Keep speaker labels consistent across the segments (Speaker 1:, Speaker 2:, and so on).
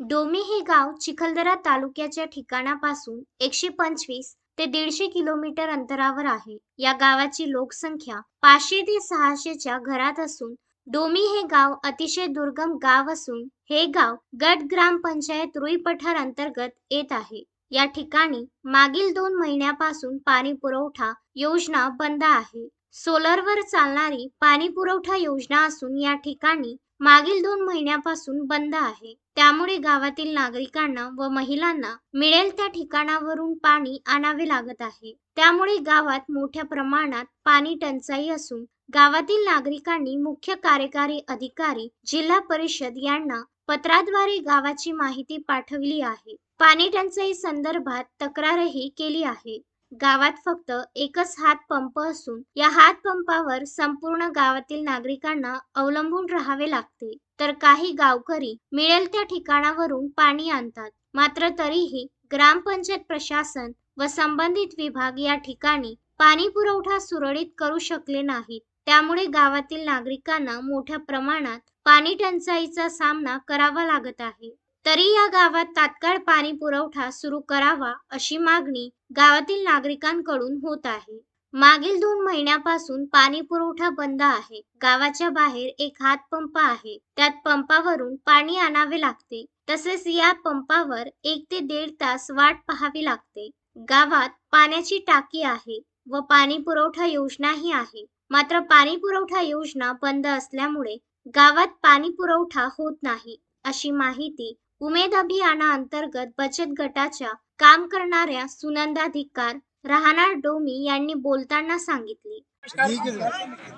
Speaker 1: डोमी हे गाव चिखलदरा तालुक्याच्या ठिकाणापासून एकशे पंचवीस ते दीडशे किलोमीटर अंतरावर आहे. या गावाची लोकसंख्या पाचशे ते सहाशेच्या घरात असून डोमी हे गाव अतिशय दुर्गम गाव असून हे गाव गट ग्रामपंचायत रुई पठार अंतर्गत येत आहे. या ठिकाणी मागील दोन महिन्यापासून पाणी पुरवठा योजना बंद आहे. सोलरवर चालणारी पाणी पुरवठा योजना असून या ठिकाणी मागील दोन महिन्यापासून बंद आहे. त्यामुळे गावातील नागरिकांना व महिलांना मिळेल त्या ठिकाणावरून पाणी आणावे लागत आहे. त्यामुळे गावात मोठ्या प्रमाणात पाणी टंचाई असून गावातील नागरिकांनी मुख्य कार्यकारी अधिकारी जिल्हा परिषद यांना पत्राद्वारे गावाची माहिती पाठवली आहे. पाणी टंचाई संदर्भात तक्रारही केली आहे. गावात फक्त एकच हातपंप असून या हातपंपावर संपूर्ण गावातील नागरिकांना अवलंबून राहावे लागते. तर काही गावकरी मिळेल त्या ठिकाणावरून पाणी आणतात. मात्र तरीही ग्रामपंचायत प्रशासन व संबंधित विभाग या ठिकाणी पाणी पुरवठा सुरळीत करू शकले नाहीत. त्यामुळे गावातील नागरिकांना मोठ्या प्रमाणात पाणी टंचाईचा सामना करावा लागत आहे. तरी या गावात तात्काळ पाणी पुरवठा सुरू करावा अशी मागणी गावातील नागरिकांकडून होत आहे. मागील दोन महिन्यापासून पाणी पुरवठा बंद आहे. गावाच्या बाहेर एक हात पंप आहे. त्यात पंपावरून पाणी आणावे लागते. तसेच या पंपावर एक ते दीड तास वाट पाहावी लागते. गावात पाण्याची टाकी आहे व पाणी पुरवठा योजनाही आहे. मात्र पाणी पुरवठा योजना बंद असल्यामुळे गावात पाणी पुरवठा होत नाही अशी माहिती उमेद अभियाना अंतर्गत बचत गटाच्या काम करणाऱ्या सुनंदा धिक्कार राहणार डोमी यांनी बोलताना सांगितले.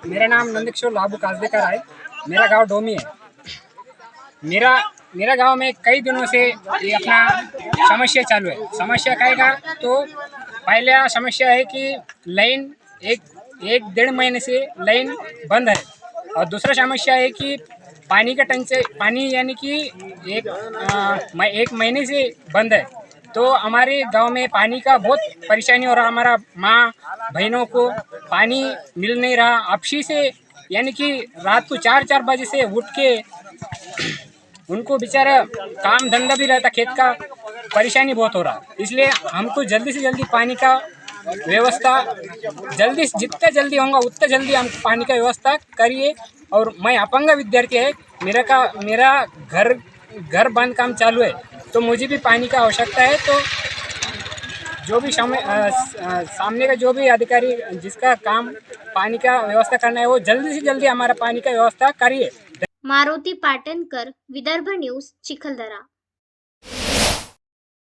Speaker 2: मेरा नाम नंदकिशोर लाभू काजदेकर है मेरा गांव डोमी है मेरा मेरा गांव में कई दिनों से ये अपना समस्या चालू है। समस्या काय का तो पहला समस्या है कि लाइन एक एक डेढ़ महीने से लाइन बंद है। और दूसरा समस्या है कि पानी का टंचे पानी यानी कि एक म- एक महीने से बंद है। तो हमारे गाँव में पानी का बहुत परेशानी हो रहा हमारा माँ, बहनों को पानी मिल नहीं रहा। आपसी से यानी कि रात को चार चार बजे से उठ के उनको बेचारा काम धंधा भी रहता खेत का, परेशानी बहुत हो रहा इसलिए हमको जल्दी से जल्दी पानी का व्यवस्था, जल्दी जितना जल्दी होगा, उतना जल्दी हम पानी का व्यवस्था करिए। और मैं अपंग विद्यार्थी है, मेरा का, मेरा घर घर बंद काम चालू है तो मुझे भी पानी का आवश्यकता है तो जो भी सामने सामने का जो भी अधिकारी, जिसका काम पानी का व्यवस्था करना है, वो जल्दी से जल्दी हमारा पानी का व्यवस्था करिए।
Speaker 1: मारुति पाटनकर, विदर्भ न्यूज़, चिखलदरा।